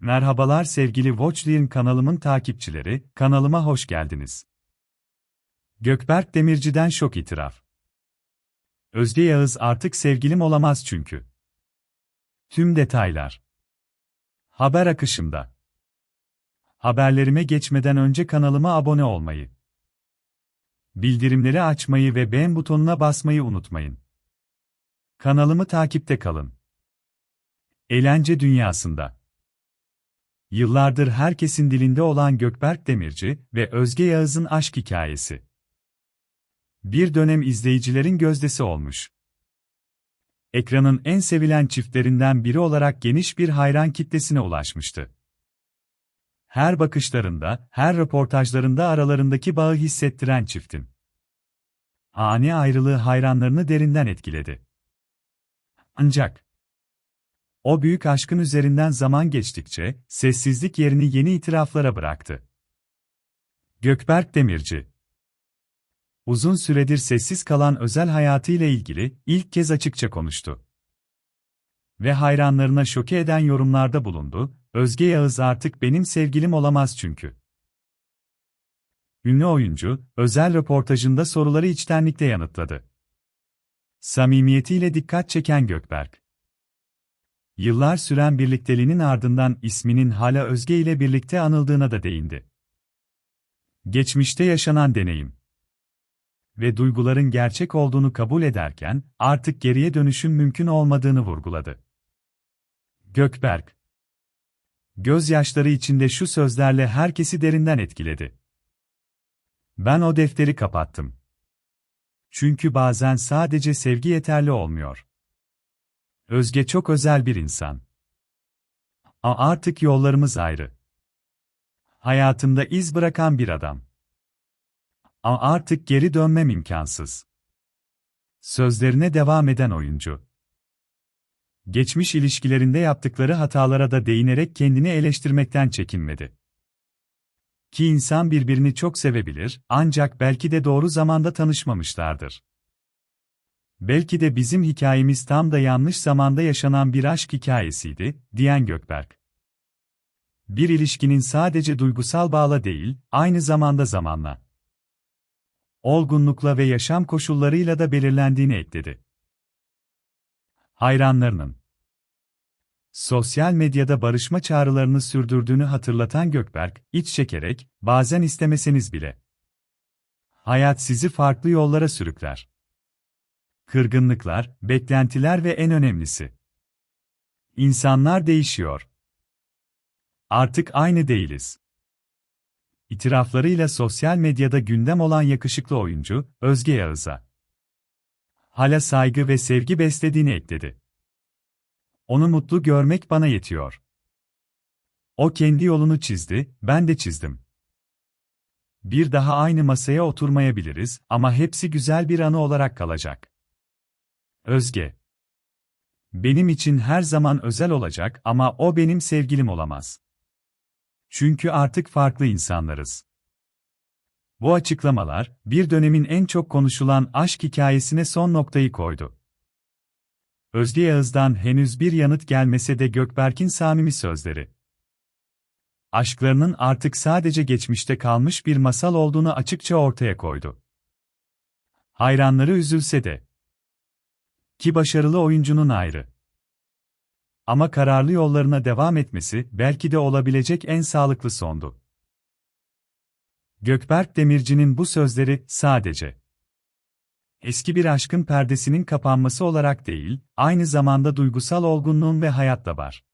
Merhabalar sevgili Watchlion kanalımın takipçileri, kanalıma hoş geldiniz. Gökberk Demirci'den şok itiraf. Özge Yağız artık sevgilim olamaz çünkü. Tüm detaylar. Haber akışımda. Haberlerime geçmeden önce kanalıma abone olmayı, bildirimleri açmayı ve beğen butonuna basmayı unutmayın. Kanalımı takipte kalın. Eğlence dünyasında. Yıllardır herkesin dilinde olan Gökberk Demirci ve Özge Yağız'ın aşk hikayesi. Bir dönem izleyicilerin gözdesi olmuş. Ekranın en sevilen çiftlerinden biri olarak geniş bir hayran kitlesine ulaşmıştı. Her bakışlarında, her röportajlarında aralarındaki bağı hissettiren çiftin. Ani ayrılığı hayranlarını derinden etkiledi. Ancak o büyük aşkın üzerinden zaman geçtikçe, sessizlik yerini yeni itiraflara bıraktı. Gökberk Demirci Uzun süredir sessiz kalan özel hayatıyla ilgili ilk kez açıkça konuştu. Ve hayranlarına şoke eden yorumlarda bulundu, Özge Yağız artık benim sevgilim olamaz çünkü. Ünlü oyuncu, özel röportajında soruları içtenlikle yanıtladı. Samimiyetiyle dikkat çeken Gökberk. Yıllar süren birlikteliğinin ardından isminin hala Özge ile birlikte anıldığına da değindi. Geçmişte yaşanan deneyim ve duyguların gerçek olduğunu kabul ederken artık geriye dönüşün mümkün olmadığını vurguladı. Gökberk Gözyaşları içinde şu sözlerle herkesi derinden etkiledi. Ben o defteri kapattım. Çünkü bazen sadece sevgi yeterli olmuyor. Özge çok özel bir insan. A artık yollarımız ayrı. Hayatımda iz bırakan bir adam. A artık geri dönmem imkansız. Sözlerine devam eden oyuncu. Geçmiş ilişkilerinde yaptıkları hatalara da değinerek kendini eleştirmekten çekinmedi. Ki insan birbirini çok sevebilir, ancak belki de doğru zamanda tanışmamışlardır. Belki de bizim hikayemiz tam da yanlış zamanda yaşanan bir aşk hikayesiydi, diyen Gökberk. Bir ilişkinin sadece duygusal bağla değil, aynı zamanda zamanla, olgunlukla ve yaşam koşullarıyla da belirlendiğini ekledi. Hayranlarının sosyal medyada barışma çağrılarını sürdürdüğünü hatırlatan Gökberk, iç çekerek, bazen istemeseniz bile. Hayat sizi farklı yollara sürükler kırgınlıklar, beklentiler ve en önemlisi. İnsanlar değişiyor. Artık aynı değiliz. İtiraflarıyla sosyal medyada gündem olan yakışıklı oyuncu, Özge Yağız'a hala saygı ve sevgi beslediğini ekledi. Onu mutlu görmek bana yetiyor. O kendi yolunu çizdi, ben de çizdim. Bir daha aynı masaya oturmayabiliriz ama hepsi güzel bir anı olarak kalacak. Özge. Benim için her zaman özel olacak ama o benim sevgilim olamaz. Çünkü artık farklı insanlarız. Bu açıklamalar, bir dönemin en çok konuşulan aşk hikayesine son noktayı koydu. Özge Yağız'dan henüz bir yanıt gelmese de Gökberk'in samimi sözleri. Aşklarının artık sadece geçmişte kalmış bir masal olduğunu açıkça ortaya koydu. Hayranları üzülse de, ki başarılı oyuncunun ayrı. Ama kararlı yollarına devam etmesi belki de olabilecek en sağlıklı sondu. Gökberk Demirci'nin bu sözleri sadece eski bir aşkın perdesinin kapanması olarak değil, aynı zamanda duygusal olgunluğun ve hayatta var.